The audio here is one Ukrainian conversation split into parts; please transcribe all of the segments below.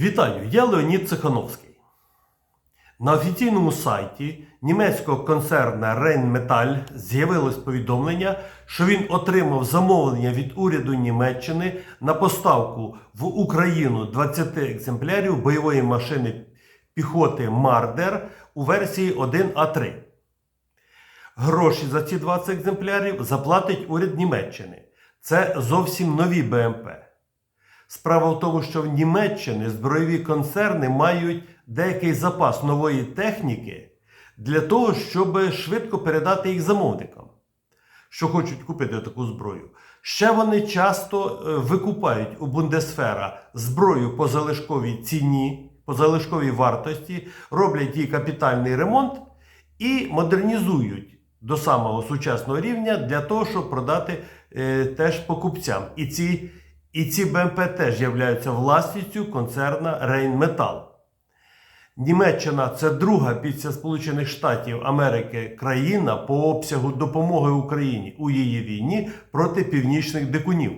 Вітаю, я Леонід Цехановський. На офіційному сайті німецького концерна Rheinmetall з'явилось повідомлення, що він отримав замовлення від уряду Німеччини на поставку в Україну 20 екземплярів бойової машини піхоти Мардер у версії 1А3. Гроші за ці 20 екземплярів заплатить уряд Німеччини. Це зовсім нові БМП. Справа в тому, що в Німеччині збройові концерни мають деякий запас нової техніки для того, щоб швидко передати їх замовникам, що хочуть купити таку зброю. Ще вони часто е, викупають у Бундесфера зброю по залишковій ціні, по залишковій вартості, роблять їй капітальний ремонт і модернізують до самого сучасного рівня для того, щоб продати е, теж покупцям. І ці і ці БМП теж являються власністю концерна Rheinmetall. Німеччина це друга після Сполучених Штатів Америки країна по обсягу допомоги Україні у її війні проти північних дикунів.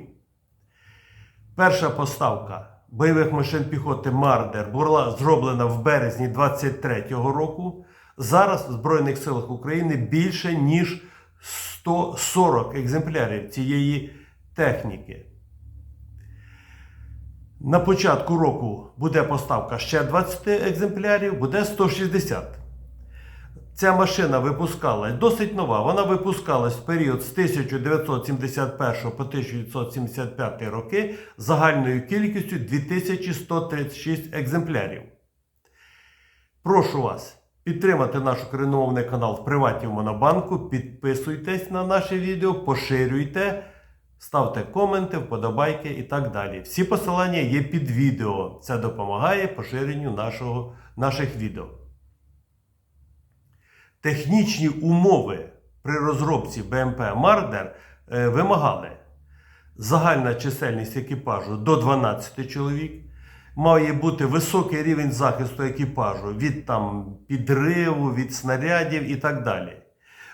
Перша поставка бойових машин піхоти Мардер була зроблена в березні 23-го року. Зараз в Збройних силах України більше ніж 140 екземплярів цієї техніки. На початку року буде поставка ще 20 екземплярів, буде 160. Ця машина випускалась досить нова. Вона випускалась в період з 1971 по 1975 роки загальною кількістю 2136 екземплярів. Прошу вас підтримати наш україномовний канал в приваті в Монобанку. Підписуйтесь на наше відео, поширюйте. Ставте коменти, вподобайки і так далі. Всі посилання є під відео. Це допомагає поширенню нашого, наших відео. Технічні умови при розробці БМП Мардер е, вимагали загальна чисельність екіпажу до 12 чоловік. Має бути високий рівень захисту екіпажу від там, підриву, від снарядів і так далі.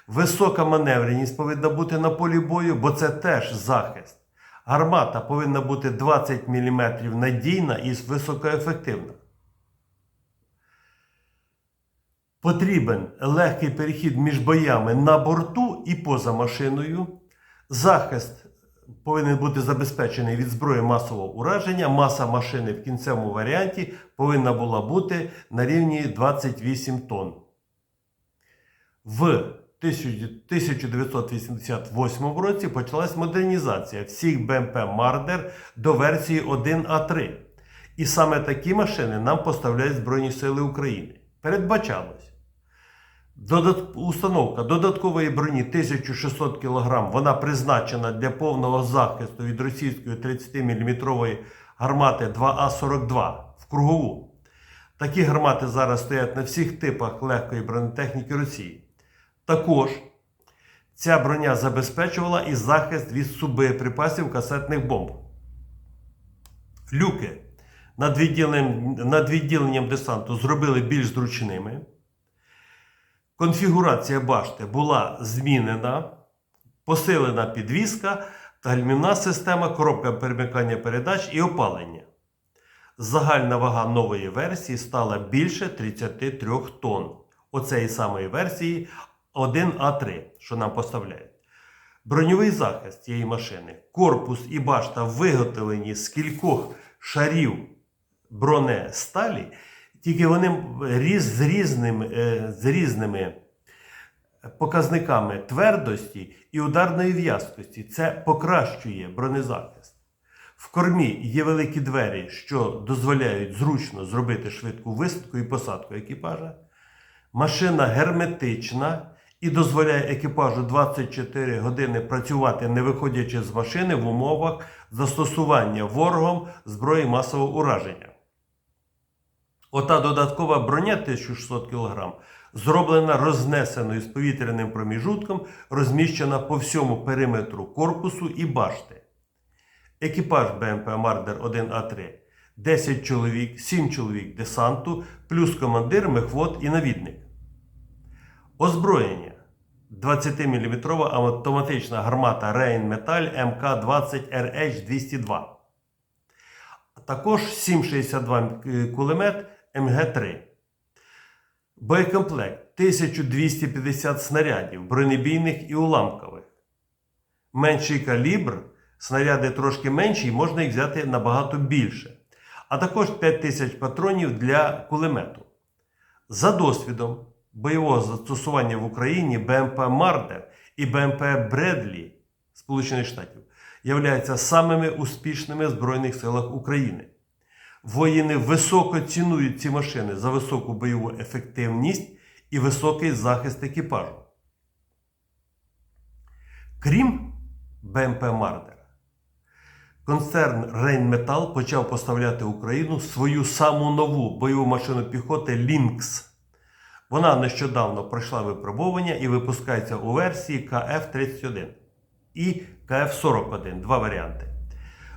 Висока маневреність повинна бути на полі бою, бо це теж захист. Гармата повинна бути 20 мм надійна і високоефективна. Потрібен легкий перехід між боями на борту і поза машиною. Захист повинен бути забезпечений від зброї масового ураження. Маса машини в кінцевому варіанті повинна була бути на рівні 28 тонн. В 1988 році почалась модернізація всіх БМП Мардер до версії 1А3. І саме такі машини нам поставляють Збройні Сили України. Передбачалось. Додат... Установка додаткової броні 1600 кг, вона призначена для повного захисту від російської 30-мм гармати 2А42 в кругову. Такі гармати зараз стоять на всіх типах легкої бронетехніки Росії. Також ця броня забезпечувала і захист від субоєприпасів касетних бомб. Люки над відділенням, над відділенням десанту зробили більш зручними. Конфігурація башти була змінена, посилена підвіска та гальмівна система, коробка перемикання передач і опалення. Загальна вага нової версії стала більше 33 тонн. Оцеї самої версії 1А3, що нам поставляють. Броньовий захист цієї машини, корпус і башта виготовлені з кількох шарів бронесталі, тільки вони різ, з, різним, е, з різними показниками твердості і ударної в'язкості. Це покращує бронезахист. В кормі є великі двері, що дозволяють зручно зробити швидку висадку і посадку екіпажа. Машина герметична і дозволяє екіпажу 24 години працювати, не виходячи з машини в умовах застосування ворогом зброї масового ураження. Ота додаткова броня 1600 кг зроблена рознесеною з повітряним проміжутком, розміщена по всьому периметру корпусу і башти. Екіпаж БМП Мардер 1А3 10 чоловік, 7 чоловік десанту, плюс командир, мехвод і навідник. Озброєння 20-мм автоматична гармата Rheinmetall МК-20 RH202. також 7,62 кулемет МГ-3. Боєкомплект 1250 снарядів, бронебійних і уламкових. Менший калібр, снаряди трошки менші, і можна їх взяти набагато більше. А також 5000 патронів для кулемету. За досвідом бойового застосування в Україні БМП Мардер і БМП Бредлі Сполучених Штатів являються самими успішними в Збройних силах України. Воїни високо цінують ці машини за високу бойову ефективність і високий захист екіпажу. Крім БМП Мардера, концерн Рейнметал почав поставляти Україну свою саму нову бойову машину піхоти Лінкс. Вона нещодавно пройшла випробування і випускається у версії КФ-31 і КФ-41 два варіанти.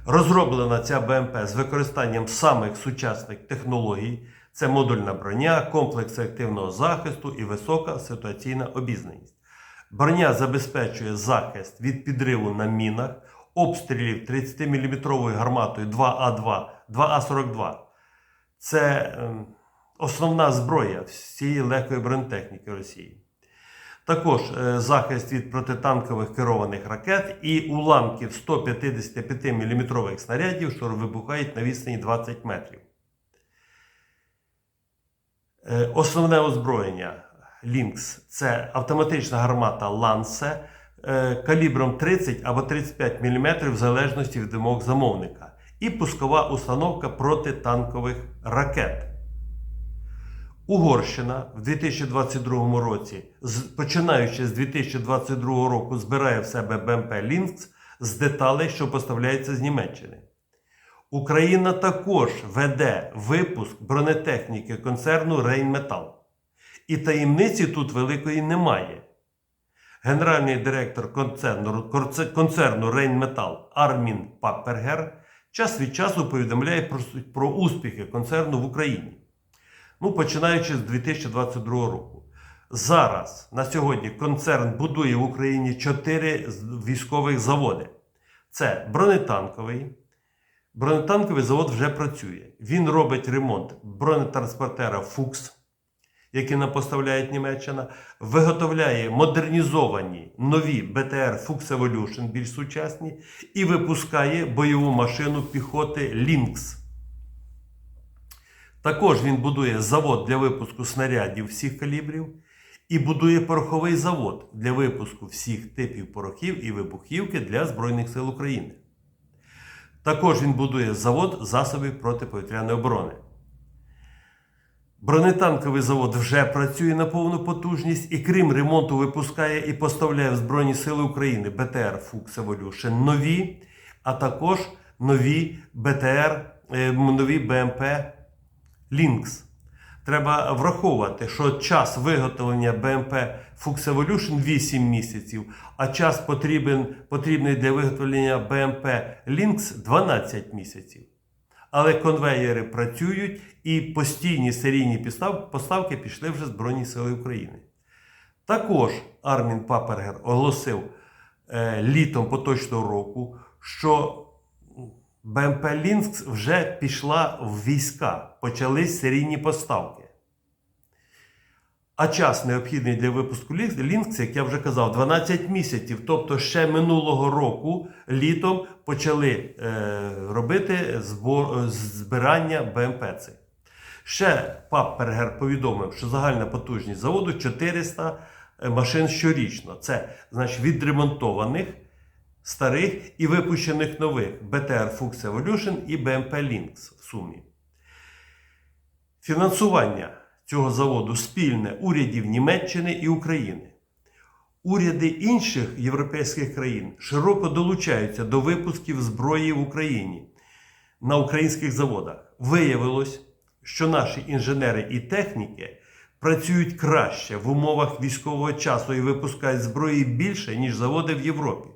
Розроблена ця БМП з використанням самих сучасних технологій: це модульна броня, комплекс активного захисту і висока ситуаційна обізнаність. Броня забезпечує захист від підриву на мінах, обстрілів 30-мм гарматою 2А2, 2А42. Це ем, основна зброя всієї легкої бронетехніки Росії. Також е, захист від протитанкових керованих ракет і уламків 155 мм снарядів, що вибухають на відстані 20 метрів. Е, Основне озброєння Lynx – це автоматична гармата Lance е, калібром 30 або 35 мм в залежності від вимог замовника, і пускова установка протитанкових ракет. Угорщина в 2022 році, починаючи з 2022 року, збирає в себе БМП Лінкс з деталей, що поставляються з Німеччини. Україна також веде випуск бронетехніки концерну Рейнметал. І таємниці тут великої немає. Генеральний директор концерну, концерну Рейнметал Армін Паппергер час від часу повідомляє про, про успіхи концерну в Україні ну, починаючи з 2022 року. Зараз на сьогодні концерн будує в Україні чотири з- військових заводи. Це бронетанковий. Бронетанковий завод вже працює. Він робить ремонт бронетранспортера Фукс, які нам поставляє Німеччина, виготовляє модернізовані нові БТР Fuchs Evolution, більш сучасні, і випускає бойову машину піхоти Лінкс. Також він будує завод для випуску снарядів всіх калібрів і будує пороховий завод для випуску всіх типів порохів і вибухівки для Збройних сил України. Також він будує завод засобів протиповітряної оборони. Бронетанковий завод вже працює на повну потужність і крім ремонту випускає і поставляє в Збройні Сили України БТР Fuchs Evolution нові, а також нові БТР, е, нові БМП Lynx. Треба враховувати, що час виготовлення БМП Fuchs Evolution 8 місяців, а час потрібен, потрібний для виготовлення БМП Lynx 12 місяців. Але конвеєри працюють і постійні серійні поставки пішли вже Збройні Сили України. Також Армін Папергер оголосив е, літом поточного року, що БМП Лінкс вже пішла в війська, почались серійні поставки. А час необхідний для випуску Лінкс- як я вже казав, 12 місяців. Тобто ще минулого року літом почали е, робити збор, е, збирання БМП. цих. Ще Паппергер повідомив, що загальна потужність заводу 400 машин щорічно. Це значить відремонтованих, старих і випущених нових БТР Fuchs Evolution і БМП Lynx в сумі. Фінансування цього заводу спільне урядів Німеччини і України. Уряди інших європейських країн широко долучаються до випусків зброї в Україні на українських заводах. Виявилось, що наші інженери і техніки працюють краще в умовах військового часу і випускають зброї більше, ніж заводи в Європі.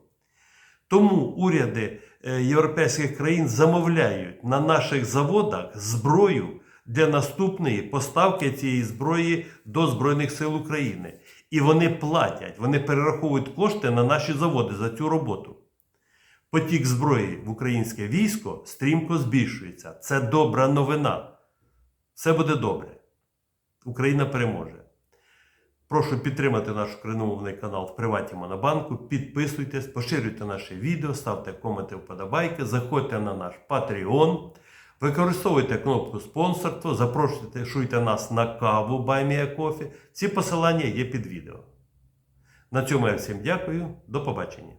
Тому уряди е, європейських країн замовляють на наших заводах зброю для наступної поставки цієї зброї до Збройних сил України. І вони платять, вони перераховують кошти на наші заводи за цю роботу. Потік зброї в українське військо стрімко збільшується. Це добра новина. Все буде добре. Україна переможе. Прошу підтримати наш україномовний канал в приваті Монобанку. Підписуйтесь, поширюйте наше відео, ставте коменти, вподобайки, заходьте на наш Patreon, використовуйте кнопку спонсорство, запрошуйте шуйте нас на каву Кофі. Ці посилання є під відео. На цьому я всім дякую. До побачення.